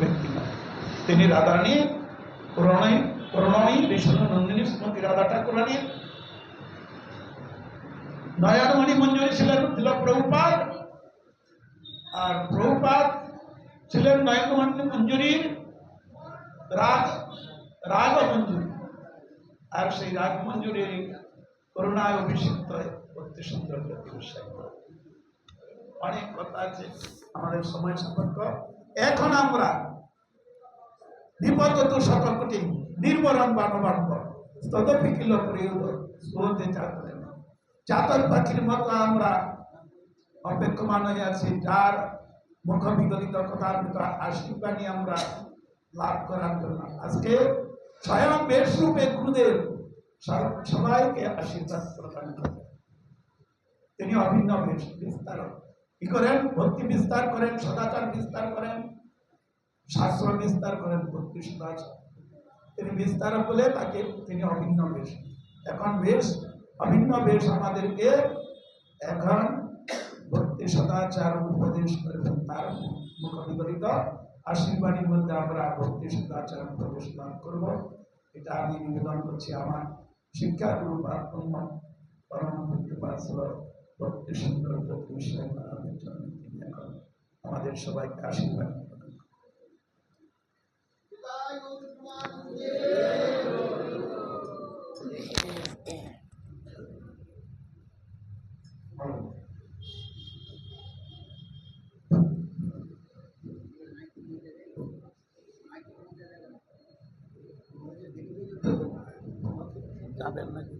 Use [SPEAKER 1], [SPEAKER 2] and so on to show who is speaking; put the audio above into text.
[SPEAKER 1] ব্যক্তি নয়। তিনি রাধারানী করণী ঋষণ নন্দিনী, শ্রীমতী রাধা ঠাকুরানী নয়নমণি মঞ্জুরি ছিলেন ছিল প্রভুপাত আর প্রভুপাত ছিলেন নয়নমণি মঞ্জুরির রাগ রাগ মঞ্জুরি। আর সেই রাগ মঞ্জুরির করুণায় অভিষিক্ত অতি সুন্দর অনেক কথা আছে আমাদের সময় সাপেক্ষ এখন আমরা বিপদ তো শতকটি নির্মরণ বানবান্ব তদপি কিল পাখির মতো আমরা অপেক্ষমান হয়ে আছি, যার মুখ বিগলিত কথামৃত আশীর্বাণী আমরা লাভ করার জন্য। আজকে স্বয়ং বেশ রূপে গুরুদেব সব- সবাইকে আশীর্বাদ প্রদান করেন তিনি অভিন্ন বেশ বিস্তারক। কি করেন? ভক্তি বিস্তার করেন, সদাচার বিস্তার করেন, শাস্ত্র বিস্তার করেন ভক্তি সদাচার তিনি বিস্তারক বলে তাকে, তিনি অভিন্ন বেশ। এখন বেশ, অভিন্ন বেশ আমাদেরকে এখন ভক্তি সদাচার উপদেশ করবেন তার মুখ বিপরীত আশীর্বাণীর মধ্যে আমরা ভক্তি সদাচার উপদেশ লাভ করব। এটা আমি নিবেদন করছি আমার শিক্ষা গুরু বা অন্য পরম ভক্তিপাত ভক্তি সুন্দর ভক্তি বিষয় আমাদের জন্য তিনি এখন আমাদের সবাইকে আশীর্বাদ। যাবেন নাকি?